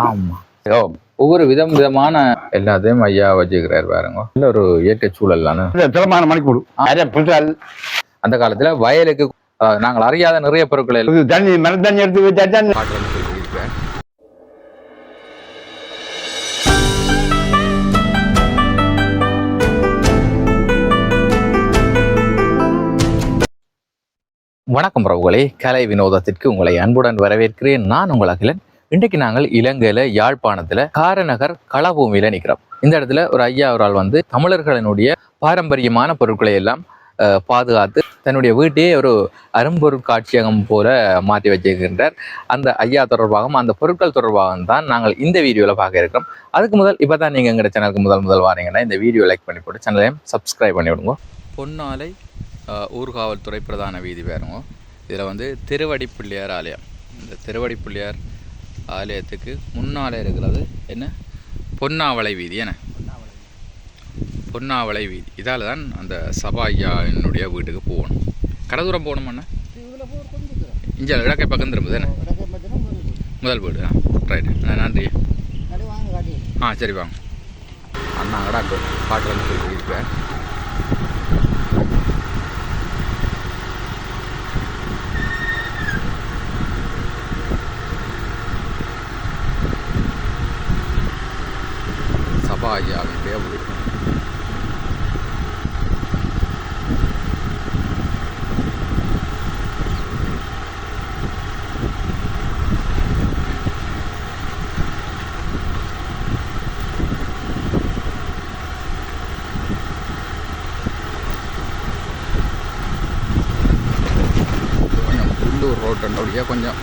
ஆமா. ஓ ஒவ்வொரு விதம் விதமான எல்லாத்தையும் ஐயா வச்சுக்கிறார் பாருங்க. இல்ல ஒரு இயற்கை சூழல் தானே? திறமான மணிக்கூடு. அந்த காலத்துல வயலுக்கு நாங்கள் அறியாத நிறைய பொருட்களை தண்ணி மர தண்ணி எடுத்து வச்சா வணக்கம் பிரபுகளே கலை வினோதத்திற்கு உங்களை அன்புடன் வரவேற்கிறேன். நான் உங்கள் அகிலன் இன்றைக்கு நாங்கள் இலங்கையில யாழ்ப்பாணத்துல காரநகர் களபூமியில நிற்கிறோம் இந்த இடத்துல ஒரு ஐயா அவரால் வந்து தமிழர்களினுடைய பாரம்பரியமான பொருட்களை எல்லாம் பாதுகாத்து தன்னுடைய வீட்டையே ஒரு அரும்பொருள் காட்சியகம் போல மாற்றி வச்சிருக்கின்றார். அந்த ஐயா தொடர்பாகவும் அந்த பொருட்கள் தொடர்பாகவும் தான் நாங்கள் இந்த வீடியோவில் பார்க்க இருக்கிறோம். அதுக்கு முதல் இப்போ தான் நீங்கள் எங்கள் சேனலுக்கு முதல் முதல் வாரீங்கன்னா இந்த வீடியோ லைக் பண்ணி போட்டு சேனலையும் சப்ஸ்கிரைப் பண்ணி விடுங்க. பொன்னாலை ஊர்காவல்துறை பிரதான வீதி பேருங்க. இதில் வந்து திருவடி பிள்ளையார் ஆலயம். இந்த திருவடி பிள்ளையார் ஆலயத்துக்கு முன்னாலே இருக்கிறது என்ன? பொன்னாவளை வீதி என்ன? பொன்னாவளை வீதி. இதால் தான் அந்த சபா ஐயாவினுடைய வீட்டுக்கு போகணும். கடை தூரம் போகணுமாண்ணா இங்கே இடக்கை பக்கம் திரும்புது என்ன? முதல் வீடு ஆ. ரைட் நன்றி. ஆ சரி வாங்க. அண்ணா கடை காட்டுறேன்னு சொல்லியிருக்கேன் சபா ஐயாவினுடைய வீடு கொஞ்சம் உள்ளூர் ரோட்டுடைய கொஞ்சம்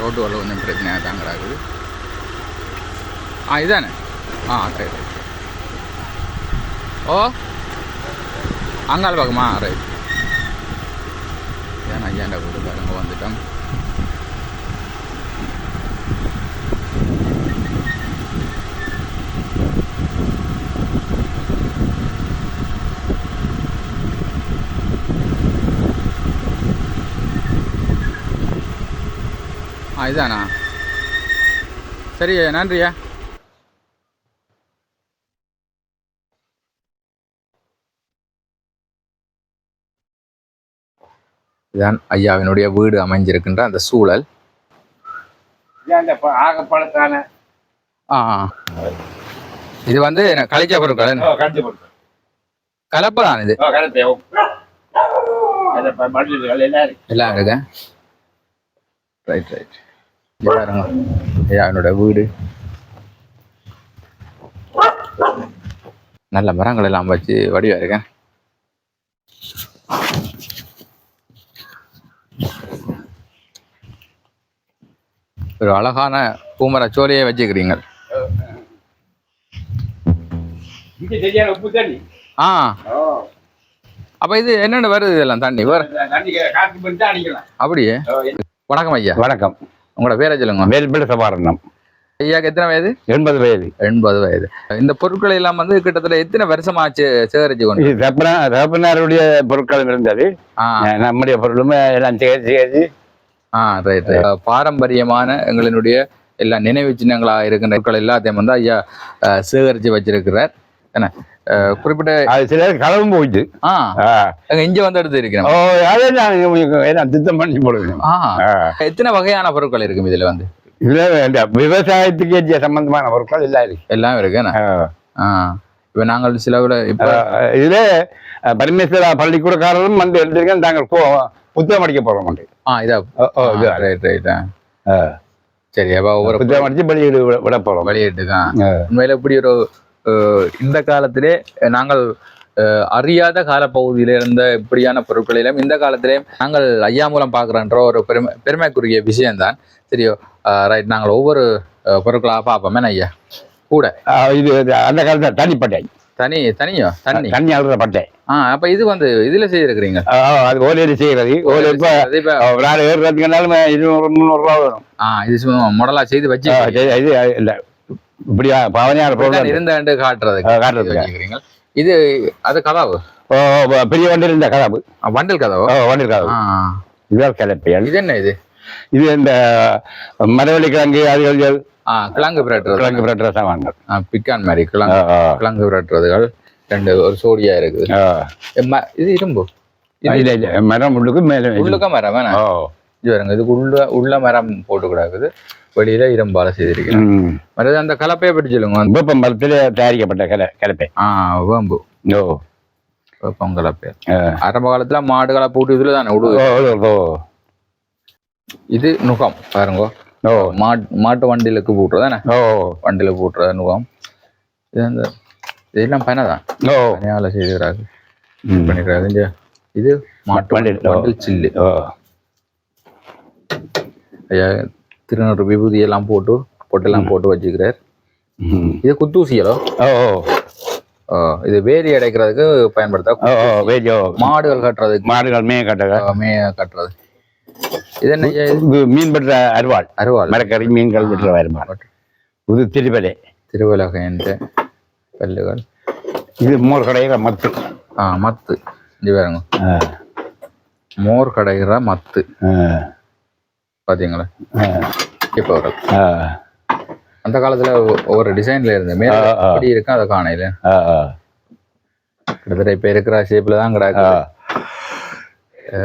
ரோட்டு வரல கொஞ்சம் பிரச்சனையாக தான் ஆ இதானே? ஆ ரைட் ரைட் ஓ அங்கால பக்கமா? ரைட் ஏன்னா ஐயாண்ட வீடு பாருங்க வந்துட்டோம் ஆ இதானா? சரி நன்றியா? இதான் ஐயாவினுடைய வீடு அமைஞ்சிருக்கின்ற அந்த சூழல். ஆகப்பழத்தான? ஆ. இது வந்து கழிச்ச பொருட்கள் கலப்பு தான் இது. எல்லாம் இருக்கு. ரைட் ரைட் பாருங்க. ஐயாவினோட வீடு. நல்ல மரங்கள் எல்லாம் வச்சு வடிவா இருக்கேன். ஒரு அழகான பூமர சோலையை வச்சுக்கிறீங்க ஆ. அப்ப இது என்னென்ன வருது இதெல்லாம் தண்ணி? வேற அப்படியே. வணக்கம் ஐயா. வணக்கம். உங்களோட பேரை சொல்லுங்க? வேல்பிட சபாரணம் ஐயாக்கு எத்தனை வயது? எண்பது வயது. எண்பது வயது. இந்த பொருட்களை எல்லாம் வந்து கிட்டத்தட்ட எத்தனை வருஷமாச்சு சேகரிச்சு கொண்டு தப்பனாருடைய பொருட்களும் இருந்தது. நம்முடைய பொருளுமே எல்லாம் சேகரிச்சு சேகரிச்சு ஆ ரைட் பாரம்பரியமான எங்களினுடைய எல்லா நினைவு சின்னங்களாக இருக்கின்ற பொருட்கள் எல்லாத்தையும் வந்து ஐயா சேகரிச்சு வச்சிருக்கிறார். என்ன? குறிப்பிட்ட அது சிலர் களவும் போயிட்டு. ஆ. இங்க வந்து எடுத்து இருக்கிறோம். ஓ திட்டம் பண்ணி போடுவேன். எத்தனை வகையான பொருட்கள் இருக்கும் இதுல வந்து? இதுல இந்த விவசாயத்துக்கு ஏற்றிய சம்பந்தமான பொருட்கள் எல்லாம் இருக்கு. எல்லாம் இருக்கு என்ன? ஆ. இப்ப நாங்கள் சில இதுல பரமேஸ்வரா பள்ளிக்கூடக்காரரும் வந்து எழுதியிருக்கேன் தாங்கள் போ புத்தகம் அடிக்க போறோம் ஆ இதா. ஓ, இது. ரைட் ரைட் ஆ. சரி அப்ப ஒவ்வொரு புத்தகம் அடிச்சு வெளியீடு விட- போறோம் வெளியிட்டுக்கான் ஆ. உண்மையில இப்படி ஒரு இந்த காலத்திலே நாங்கள் அறியாத காலப்பகுதியில இருந்த இப்படியான பொருட்களிலும் இந்த காலத்திலேயும் நாங்கள் ஐயா மூலம் பார்க்குறன்ற ஒரு பெருமை பெருமைக்குரிய விஷயம்தான். சரியோ ரைட் நாங்கள் ஒவ்வொரு பொருட்களாக பார்ப்போமே ஐயா. கூட. இது அந்த காலத்துல தண்ணிப்பட்டை தனி தனியோ? தண்ணி? தண்ணி அழுற பட்டை. ஆ அப்ப இது வந்து இதுல செய்திருக்கிறீங்க அது ஓலையில செய்யறது. ஓலை இப்ப அது இப்ப ஒரு நாலு பேர் பார்த்தீங்கன்னாலும் இருநூறு முந்நூறு ரூபா வரும். ஆ இது முடலா செய்து வச்சு இது இல்ல. இப்படியா பவனியார் பொருள் இருந்த காட்டுறதுக்கு ஆ, காட்டுறதுக்கு. வச்சுக்கிறீங்க. இது அது கதவு? பெரிய வண்டியில் இருந்த கதாபு ஆ, வண்டல் கதவு? கதாபு ஆ. இதுதான் கிளப்பியல். இது என்ன இது? இது இந்த மரவள்ளி கிழங்கு ஆ கிழங்கு பிரட்டுறது. கிழங்கு பிரட்டுற சாமான்கள். ஆ, பிக்கான் மாதிரி கிழங்கு கிழங்கு பிரட்டுறதுகள் ரெண்டு ஒரு சோடியா இருக்குது. ம- இது இரும்பு. இல்ல இல்ல மரம் உள்ளுக்கு மேல உள்ளுக்க மரம் வேணா ஓ இது பாருங்க இதுக்கு உள்ள உள்ள மரம் போட்டு கிடக்குது வெளியில இரும்பால செய்திருக்கிறேன் ம். மறுது அந்த கலப்பையை பற்றி சொல்லுங்க. வேப்ப மரத்தில் தயாரிக்கப்பட்ட கலை கலப்பை. ஆ வேம்பு. ஓ. வேப்பம் கலப்பை. ஆரம்ப காலத்துல மாடுகளை போட்டு இதுல தானே ஓ. இது நுகம் பாருங்க. ஓ. மாட் மாட்டு வண்டியிலுக்கு போட்டுறதானே ஓ. வண்டியில போட்டுறது நுகம். இது அந்த இதெல்லாம் பனை தான் ஓ. பனையால செய்துறாங்க ம். பண்ணிடுறாங்க இங்க இது மாட்டு. வண்டில் சில்லு. ஓ. ஐயா திருநூறு விபூதி எல்லாம் போட்டு பொட்டெல்லாம் போட்டு வச்சுக்கிறார். ம். இது குத்தூசியலோ ஓ இது வேலி அடைக்கிறதுக்கு பயன்படுத்த? மாடுகள் கட்டுறதுக்கு. மாடுகள் மேய கட்டக ஆ, மேய கட்டுறது. இது மீன் பெற்ற அருவாள். அருவாள். மரக்கறி மீன்கள் பெற்ற வருமானம் இது திருப்பலை திருவிலகன்ட்டு கல்லுகள் இது மோர் கடையில மத்து. ஆ மத்து. இது பாருங்க. மோர் கடைகிற மத்து. பாத்தீங்களா? இப்போ அந்த காலத்துல ஒவ்வொரு டிசைன்ல இருந்து மேல. எப்படி இருக்கும் அதை காணையில கிட்டத்தட்ட இப்ப இருக்கிற ஷேப்ல தான். கிடக்கு.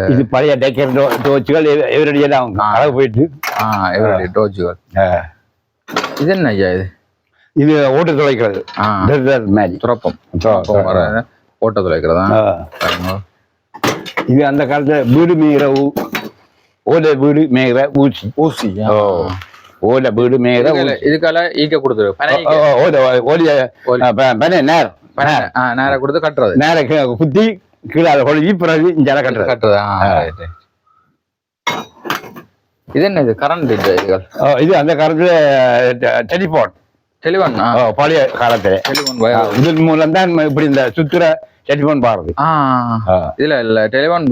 இது பழைய டேக்கர் டோச்சுகள் இவருடைய எல்லாம் அழகு போயிட்டு ஆ இவருடைய டோஜுகள் ஆ, இது என்ன ஐயா இது இது ஓட்டு துளைக்கிறது மாதிரி வர ஓட்ட துளைக்கிறதா இது அந்த காலத்துல வீடு மேய்கிற ஊ- ஓலை வீடு மேய்கிற ஊசி ஊசி ஓ ஓலை வீடு மேய்கிற இதுக்கால- ஈக்க கொடுத்துரு. ஓலை ஓலிய ஓலி. பனை நேர் பனை, ஆ நேர கொடுத்து கட்டுறது நேர கீழே குத்தி கீழே அதை கொழுவி பிறகு இங்கே கட்டுறது. கட்டுறது. இது என்ன இது? கரண்ட் இதுகள்? இது அந்த காலத்துல டெலிஃபோன் ஆ. பழைய காலத்துல. வயர் இதன் மூலம் தான் இப்படி இந்த சுத்துற டெலிஃபோன் பாருது. ஆ. இல்ல டெலிவன்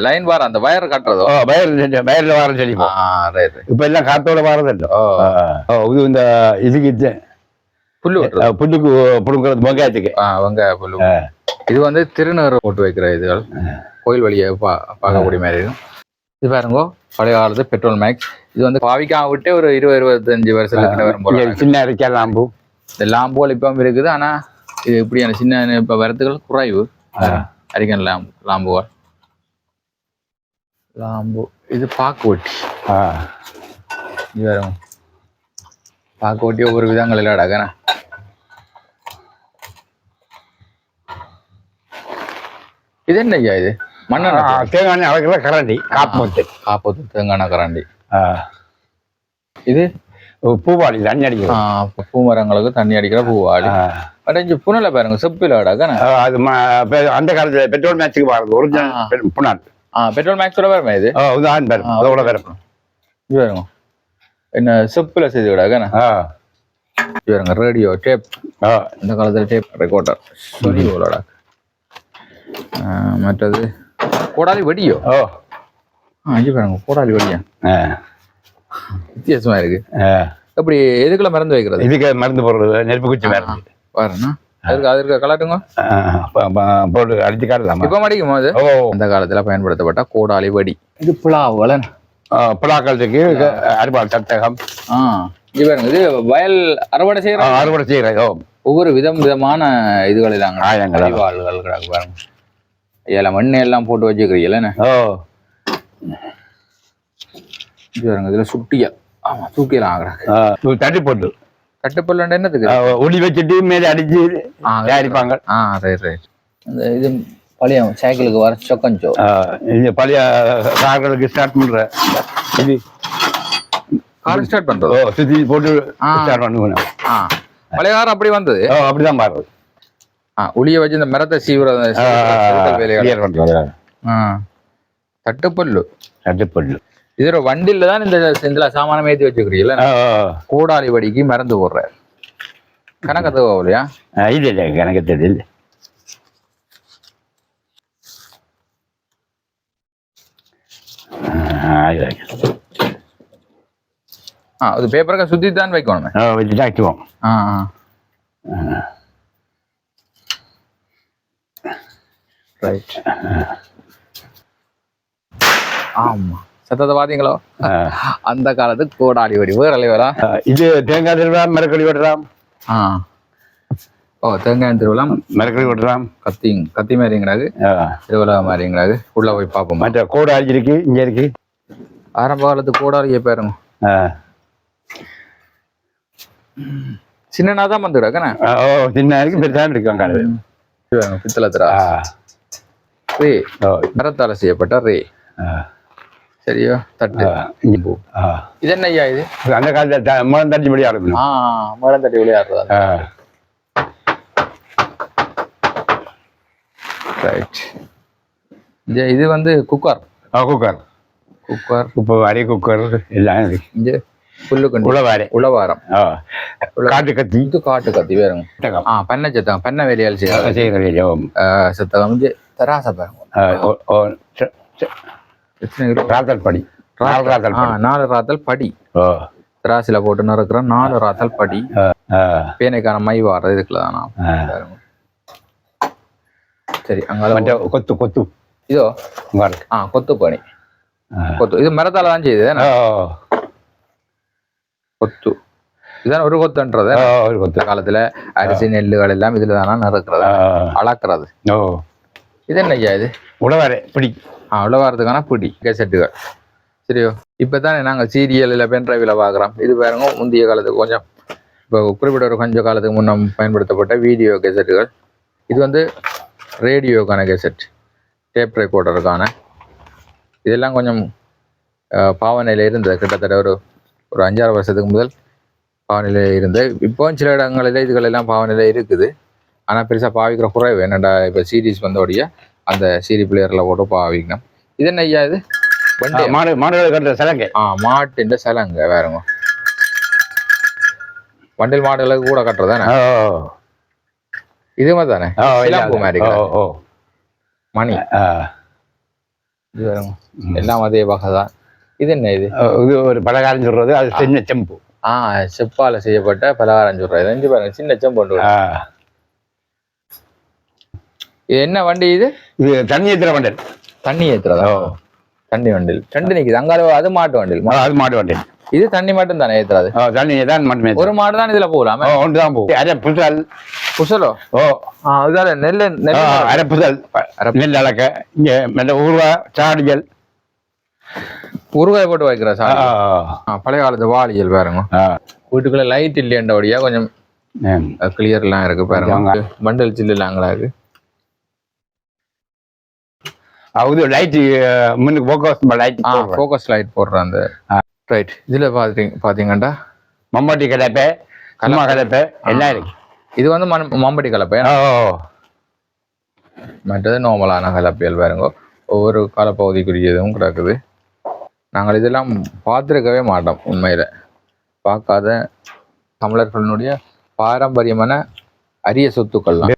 லைன் வார அந்த வயர் கட்டுறதோ? வயர் வயர்ல வர டெலிஃபோன் இப்ப எல்லாம் காத்தோட வரதில்ல. ஓ. ஓ இது இந்த இதுக்கு இது, புல்லு புல்லுக்கு புடுங்கிறது வெங்காயத்துக்கு வெங்காய புல்லு. இது வந்து திருநீறு போட்டு வைக்கிற இதுகள். கோயில் வழியை பா பார்க்கக்கூடிய மாதிரி இருக்கும். இது பாருங்க பழைய காலத்து பெட்ரோல் மேக்ஸ் இது வந்து பாவிக்காம விட்டு ஒரு இருபது இருபத்தஞ்சு வருஷத்துக்கு வரும் சின்ன அரிக்கா லாம்பு. இந்த லாம்போல் இப்போ இருக்குது. ஆனா இது இப்படியான சின்ன இப்ப வரத்துகள் குறைவு. அரிக்கன் லாம்பு லாம்புகள். லாம்பு. இது பாக்கு ஒட்டி. இது வரும் பாக்கு ஒட்டி ஒவ்வொரு விதங்கள் இல்லை அடக்கண்ணா இது என்ன ஐயா இது மண்ணெண்ணெய் தேங்காய் அளக்கிற கரண்டி காப்பு காப்பத்து தேங்காய் கராண்டி ஆ. இது பூவாளி தண்ணி அடிக்கிறது ஆ, பூ மரங்களுக்கு தண்ணி அடிக்கிற பூவாடி ஆ. அடைஞ்சு புனல பாருங்க செப்பில் அது அந்த காலத்துல பெட்ரோல் மேட்சுக்கு பாருங்க ஒரிஜினல் புனான் ஆ பெட்ரோல் மேக்ஸோட வருமா இது ஆண் அதோட பேர் இது பாருங்க என்ன செப்பில் செய்து விடாக்கண்ணா ஆ இது பாருங்க ரேடியோ டேப் இந்த காலத்துல டேப் ரெக்கார்டர் சொல்லி மற்றது கோடாலி வெடியோ? ஓ. ஆ இங்கே பாருங்க கோடாலி வெடியா? ஆ. வித்தியாசமா இருக்கு. எப்படி எதுக்குள்ள மறந்து வைக்கிறது? இதுக்கு மருந்து போடுறது நெருப்பு குச்சி மருந்து பாருண்ணா. அதுக்கு அதற்கு கலாட்டுங்க? போட்டு அடிச்சு காட்டலாமா? இப்ப மடிக்குமா ஓ அந்த காலத்துல பயன்படுத்தப்பட்ட கோடாலி வடி. இது புலாவலன் ஆ, புலாக்களுக்கு அறுபாடு சட்டகம். ஆ. இது பாருங்க இது வயல் அறுவடை ஆ, செய்யற அறுவடை செய்யறது ஓ. ஒவ்வொரு விதம் விதமான இதுகள் இல்லாங்க ஆயங்கள். பாருங்க. ஐயா மண்ணை எல்லாம் போட்டு வச்சுக்கிறீங்களே ஓ. இதுல சுட்டியா? ஆமா தூக்கிலாம் ஆகுறாங்க தட்டி போட்டு. கட்டுப்பல் என்னத்துக்கு? ஆ, ஒளி வச்சுட்டு மேலே அடிச்சு தயாரிப்பாங்க ஆ ரைட் ரைட் இந்த இது பழைய சைக்கிளுக்கு வர சொக்கஞ்சோ இது பழைய கார்களுக்கு ஸ்டார்ட் பண்ற. இது. கார் ஸ்டார்ட் ஓ பண்றது சுத்தி போட்டு. ஸ்டார்ட் பண்ணுவேன் ஆ. பழைய கார் அப்படி வந்தது? ஓ அப்படிதான் பாருது உளிய வச்சு இந்த மரத்தை வேலைகள் கிளியர் பண்றது தட்டுப்பல்லு. தட்டுப்பட்டு இது ஒரு வண்டியில தான் இந்த இதுல சாமானம் ஏத்தி வச்சுக்கிறீங்களா கோடாலி வடிக்கு மறந்து போடுற கணக்கத்து போகலையா ஆ. இது இல்லை எனக்கு தெரியல. ஆ, அது பேப்பருக்கு சுத்தி தான் வைக்கணும். வச்சுட்டு ஆக்கிடுவோம் ஆ. ஆ. ரைட் ஆமா. சத்தத்தை பாத்தீங்களோ ஆ. அந்த காலத்து கோடாலி வடி வேற அலைவரா இது தேங்காய் திருவிழா மரக்கறி வெட்டுறாம். ஆ. ஓ தேங்காய் திருவிழா மரக்கறி வெட்டுறாம். கத்தி கத்தி மாதிரிங்கிறாரு ஆ. திருவிழா மாதிரிங்கிறாரு உள்ள போய் பார்ப்போம்? மற்ற கோடு அரிசி இருக்கு இங்க இருக்கு. ஆரம்ப காலத்து கோடாலியை பாருங்க. சின்னனா தான் வந்து கிடக்கண்ணே ஆ, ஓ சின்ன இருக்கு பெருசாக இருக்கு காடு பித்தளை திரா. ரே. மரத்தால செய்யப்பட்ட ரே. ஆ. சரியோ? தட்டு. ஆ. இது என்ன ஐயா இது? அந்த காலத்துல முழம் தட்டி படி ஆரம்பிக்கணும் ஆ மரம் தட்டி விளையாடுறது. ரைட் இது வந்து குக்கர் ஆ, குக்கர் குக்கர் இப்போ அரை குக்கர் எல்லாம் இருக்கு. இங்க புல்லு கண்டு. உழவாரே. உழவாரம். காட்டு கத்தி. இது காட்டு கத்தி வேறுங்க. ஆ பண்ணை சத்தகம் பண்ணை வேலையால் செய்யாது செய்கிற வேலையும் சத்தகம் இது தராச பாருங்க ஆ, ஓ, ஓ, ச- ச- எத்தனை கிலோ ராத்தல் படி. நாலு ராத்தல் படி. நாலு ராத்தல் படி. ஓ. தராசில போட்டு நறுக்கிற நாலு ராத்தல் படி. பேனைக்கான மை வாடுறது இதுக்குள்ள தானா. சரி அங்க கொத்து கொத்து. இதோ. ஆ கொத்து பணி. கொத்து. இது மரத்தால தான் செய்யுது கொத்து. இதான் ஒரு கொத்துன்றது. ஒரு கொத்து. காலத்துல அரிசி நெல்லுகள் எல்லாம் இதுல தானா நறுக்கிறது ஆ, அளக்குறது. ஓ. இது என்ன ஐயா இது? உழவாரே பிடி. ஆ உழவாரத்துக்கான பிடி கேசட்டுகள். சரியோ? இப்பதானே நாங்க சீரியலில் பென் டிரைவில் பார்க்குறோம். இது பாருங்க முந்தைய காலத்துக்கு கொஞ்சம் இப்போ குறிப்பிட்ட ஒரு கொஞ்ச காலத்துக்கு முன்னம் பயன்படுத்தப்பட்ட வீடியோ கேசட்டுகள். இது வந்து ரேடியோக்கான கேசட் டேப் ரெக்கார்டருக்கான. இதெல்லாம் கொஞ்சம் பாவனையில் இருந்தது. கிட்டத்தட்ட ஒரு ஒரு அஞ்சாறு வருஷத்துக்கு முதல் பாவனையில் இருந்து இப்போ சில இடங்களில் இதுகள் எல்லாம் பாவனையில் இருக்குது. ஆனால் பெருசாக பாவிக்கிற குறைவு என்னடா இப்போ சீரிஸ் வந்தோடைய அந்த சீரி பிளேயரில் போட்டு பாவிக்கணும். இது என்ன ஐயா இது? மாடு மாடுகளை கட்டுற சலங்கை. ஆ மாட்டின் சலங்க வேறுங்க வண்டில் மாடுகளுக்கு கூட கட்டுறதானே? ஓ இது மாதிரி தானே? மாதிரி மணி. இது வேறுங்க எல்லாம் அதே வகை தான். இது என்ன இது? இது ஒரு பலகாரம் சொல்றது. அது சின்ன செம்பு. ஆ செப்பால செய்யப்பட்ட பலகாரம் இது இங்க பாருங்க சின்ன செம்பு. இது என்ன வண்டி இது? இது தண்ணி ஏத்துற வண்டல். தண்ணி ஏத்துறதா? தண்ணி வண்டில். ரெண்டு நிக்குது. அங்கால அது மாட்டு வண்டில். அது மாடு வண்டல். இது தண்ணி மட்டும் தானே ஏத்துறது? தண்ணி தான் மட்டுமே ஒரு மாடு தான் இதுல போகலாம் ஒன்று தான் போகும். அரை புசல். குசலோ ஓ. ஆ இதால நெல் நெல் அரை புசல். நெல் அளக்க. இங்க மெல்ல ஊர்வா சாடிகள். உருவாய் போட்டு வைக்கிற சார் பழைய காலத்து வாளியல் பாருங்க. வீட்டுக்குள்ள லைட் இல்லையண்டபடியா கொஞ்சம். கிளியர்லாம் இருக்கு பாருங்க. பண்டல் சில்லுலாங்களா இருக்கு இது லைட் முன்னுக்கு போக்கஸ் லைட் ஃபோக்கஸ் லைட் போடுற அந்த. ரைட் இதுல பாத்தீங்க பாத்தீங்கன்னா மம்மாட்டி கலப்பை கம்மா கலப்பை. எல்லாம் இருக்கு. இது வந்து மம்பட்டி கலப்பை மற்றது நார்மலான கலப்பையல் பாருங்க. ஒவ்வொரு காலப்பகுதிக்குரியதும் கிடக்குது. நாங்கள் இதெல்லாம் பார்த்துருக்கவே மாட்டோம் உண்மையில. பார்க்காத தமிழர்களுடைய பாரம்பரியமான அரிய சொத்துக்கள்லாம்.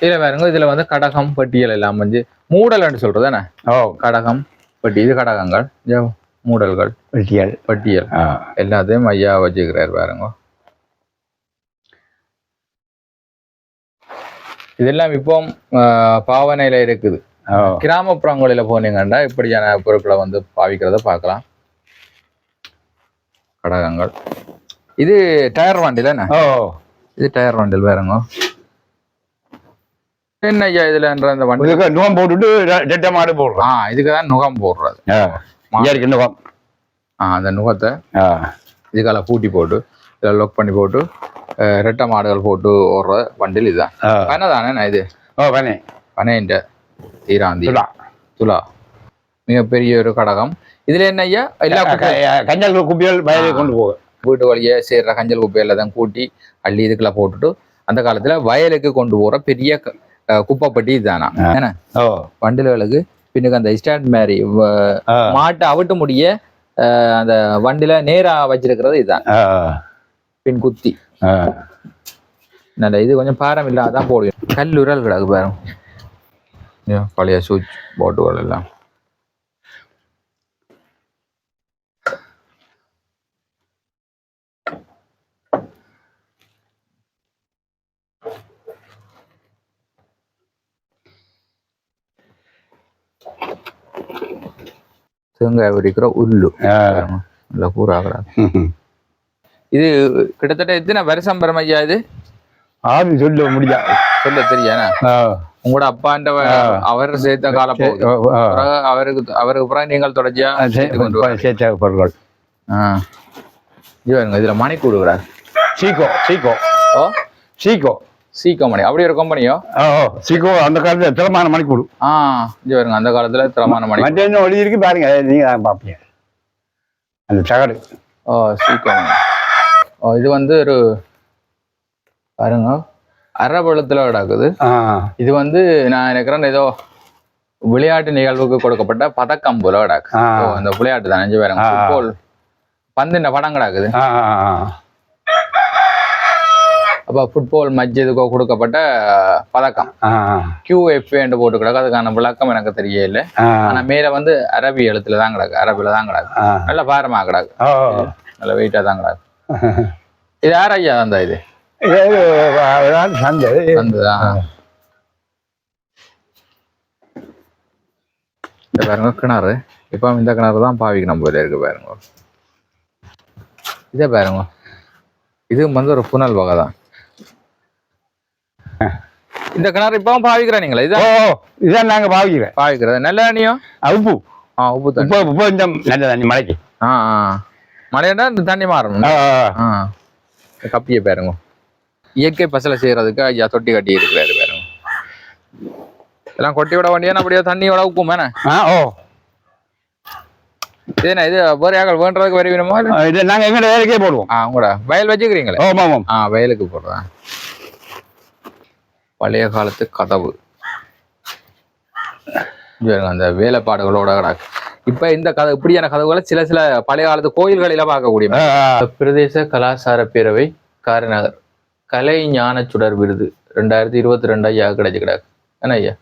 இதுல பாருங்க இதுல வந்து கடகம் பட்டியல் எல்லாம் வந்து மூடல்னு சொல்றது என்ன ஓ. கடகம் பட்டி இது கடகங்கள். மூடல்கள். பட்டியல். ஆ. எல்லாத்தையும் ஐயா வச்சுக்கிறார் பாருங்க இதெல்லாம் இப்போ பாவனையில இருக்குது. கிராமப்புறங்களில் போனீங்கன்னா இப்படியான பொருட்களை வந்து பாவிக்கிறத பார்க்கலாம். கடகங்கள். இது டயர் வண்டியில் என்ன ஓ. இது டயர் வண்டில் வேறுங்க என்ன ஐயா இதுலன்ற இந்த வண்டி? இதுக்கு நுகம் போட்டுட்டு ரெட்டை மாடு ஆ போடுறோம் இதுக்கு தான் நுகம் போடுறது. ஆ நுகம். ஆ அந்த நுகத்தை ஆ. இதுக்கால பூட்டி போட்டு இதில் லொக் பண்ணி போட்டு ரெட்டை மாடுகள் போட்டு ஓடுற வண்டில் இதுதான். ஆ. பனை தானே இது? ஓ பண்ணி பனைன்ற தீராந்தி துலா. துலா. மிகப்பெரிய ஒரு கடகம். இதுல என்ன ஐயா எல்லா கஞ்சல் குப்பியல் வயலுக்கு கொண்டு போகும். வீட்டு வழியே சேர்ற கஞ்சல் குப்பையில தான் கூட்டி அள்ளி இதுக்குள்ள போட்டுட்டு அந்த காலத்துல வயலுக்கு கொண்டு போற பெரிய குப்பைப்பட்டி இதுதானா ஏன்னா ஓ. வண்டில்களுக்கு பின்னுக்கு அந்த ஸ்டாண்ட் மாதிரி மாட்டை அவிட்டு முடிய அந்த வண்டில நேரா வச்சிருக்கிறது இதுதான் பின் குத்தி. நல்ல இது கொஞ்சம் பாரம் இல்லாதான் போடுவேன். கல்லுரல் கிடக்கு பாருங்க. பழைய சுவிட்ச் போட்டுகள் எல்லாம். தேங்காய் உரிக்கிற உள்ளு. ஆ. இல்லை கூறாகிறாங்க. இது கிட்டத்தட்ட எத்தனை வருஷம் பெறும் ஐயா இது? ஆறு சொல்ல முடியா. சொல்ல தெரியாண்ணா ஆ. உங்களோட அப்பாண்ட அவர் சேர்த்த கால போகுது ஆ, ஆ. பிறகு அவருக்கு அவருக்கு பிறகு நீங்கள் தொடர்ச்சியா ஆ, சே- சேர்த்து கொண்டு வரீங்க. சேர்த்த பொருட்கள். ஆ. இது பாருங்க இதுல மணி கூடுகிறார். சீக்கோ சீக்கோ. ஓ? சீக்கோ. சீக்கோ மணி அப்படி ஒரு கம்பெனியோ சீக்கோ அந்த காலத்துல திறமான மணி கொடு ஆ இது பாருங்க அந்த காலத்துல திறமான மணி என்ன ஒளி இருக்கு பாருங்க நீங்க தான் பார்ப்பீங்க. அந்த தகடு. ஓ சீக்கோ மணி ஓ இது வந்து ஒரு பாருங்க அரைப்பழத்துல கிடக்குது. இது வந்து நான் நினைக்கிறேன் ஏதோ விளையாட்டு நிகழ்வுக்கு கொடுக்கப்பட்ட பதக்கம் போல கிடக்கு. அந்த விளையாட்டு தான் அஞ்சு பாருங்க. ஃபுட்பால் பந்தின படம் கிடக்குது. அப்ப ஃபுட்பால் மஜ்ஜதுக்கோ கொடுக்கப்பட்ட பதக்கம். QFA என்று போட்டு கிடக்கு அதுக்கான விளக்கம் எனக்கு தெரியல. ஆ. ஆனா மேல வந்து அரபி எழுத்துல தான் கிடக்கு. அரபில தான் கிடக்கு. நல்ல பாரமா கிடக்கு. நல்ல வெயிட்டா தான் கிடக்கு. இது யார் ஐயா அந்த இது? இந்த பாருங்க கிணறு. இப்போ இந்த கிணறு தான் பாவிக்கணும் போல இருக்கு பாருங்க. இதே பாருங்க. இது வந்து ஒரு புனல் வகை தான். இந்த கிணறு இப்பவும் பாவிக்கிறீங்களா ஓ இதான் ஓ, இதான் நாங்க பாவிக்கிறேன் பாவிக்கிறது? நல்ல தண்ணியும் உப்பு. ஆ உப்பு தண்ணி. உப்பு உப்பு இந்த நல்ல தண்ணி ஆ ஆ. மழையண்டா இந்த தண்ணி மாறணும். கப்பியை பாருங்க. இயற்கை பசலை செய்யறதுக்கு ஐயா தொட்டி கட்டி இருக்கிறாரு பாருங்க. இதெல்லாம் கொட்டி விட வேண்டியா அப்படியே தண்ணியோட உப்பும் வேணே ஓ. இது என்ன இது வேற யாக்கள் வேண்டதுக்கு வரி வேணுமா இல்ல? ஆ, இது நாங்க எங்க வேலைக்கே போடுவோம். ஆ கூட வயல் வச்சுக்கிறீங்களே? ஆமாம் ஆ வயலுக்கு போடுறேன் பழைய காலத்து கதவு. அந்த வேலைப்பாடுகளோட கிடக்கு. இப்ப இந்த கதை இப்படியான கதவுகளை சில சில பழைய காலத்து கோயில்களில பார்க்கக்கூடிய. பிரதேச கலாச்சார பேரவை காரநகர். கலை ஞான சுடர் விருது. ரெண்டாயிரத்தி இருபத்தி ரெண்டு ஐயா கிடைச்சு கிடக்கு. என்ன ஐயா?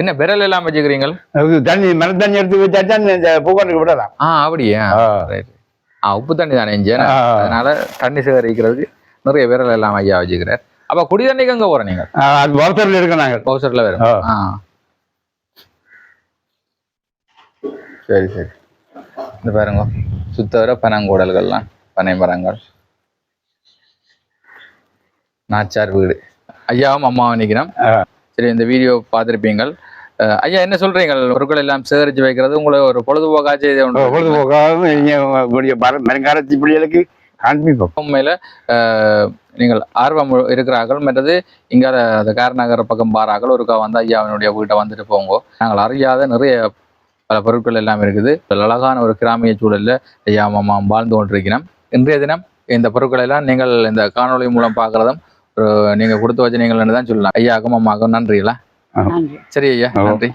என்ன விரல் எல்லாம் வச்சுக்கிறீங்கள்? அது தண்ணி மர தண்ணி எடுத்து வச்சா இந்த பூக்கொண்டுக்கு விடலாம். ஆ அப்படியா? ஆ. உப்பு தண்ணி தானே ஆ. அதனால தண்ணி சேகரிக்கிறதுக்கு நிறைய விரல் எல்லாம் ஐயா வச்சுக்கிறார். அப்ப குடி தண்ணிக்கு எங்க போற நீங்க இருக்கோம் நாங்கள். பவுசர்ல வரும். ஆ. ஆ. சரி சரி. இந்த பாருங்க. சுத்தவர பனங்கூடல்கள்லாம் பனை மரங்கள். நாச்சார் வீடு. ஐயாவும் அம்மாவும் நிற்கிறோம். சரி இந்த வீடியோ பார்த்துருப்பீங்கள். ஐயா என்ன சொல்றீங்க பொருட்கள் எல்லாம் சேகரித்து வைக்கிறது உங்களை ஒரு பொழுதுபோக்காச்சு பொழுதுபோக்காக நீங்கள் வருங்காலத்து பிள்ளைகளுக்கு காண்பிப்போம். உண்மையில நீங்கள் ஆர்வம் இருக்கிறார்கள். மற்றது இங்க அந்த காரநகர் பக்கம் பாராக்கள் ஒருக்கா வந்து ஐயாவினுடைய வீட்டை வந்துட்டு போங்க. நாங்கள் அறியாத நிறைய பல பொருட்கள் எல்லாம் இருக்குது. அழகான ஒரு கிராமிய சூழல்ல ஐயா மாமா வாழ்ந்து கொண்டிருக்கிறோம். இன்றைய தினம் இந்த பொருட்களை எல்லாம் நீங்கள் இந்த காணொளி மூலம் பார்க்கறதும் ஒரு நீங்க கொடுத்து வச்ச நீங்கள் தான் சொல்லலாம். ஐயாக்கும் அம்மாக்கும் நன்றிகளா நன்றி சரி ஐயா ஓ. நன்றி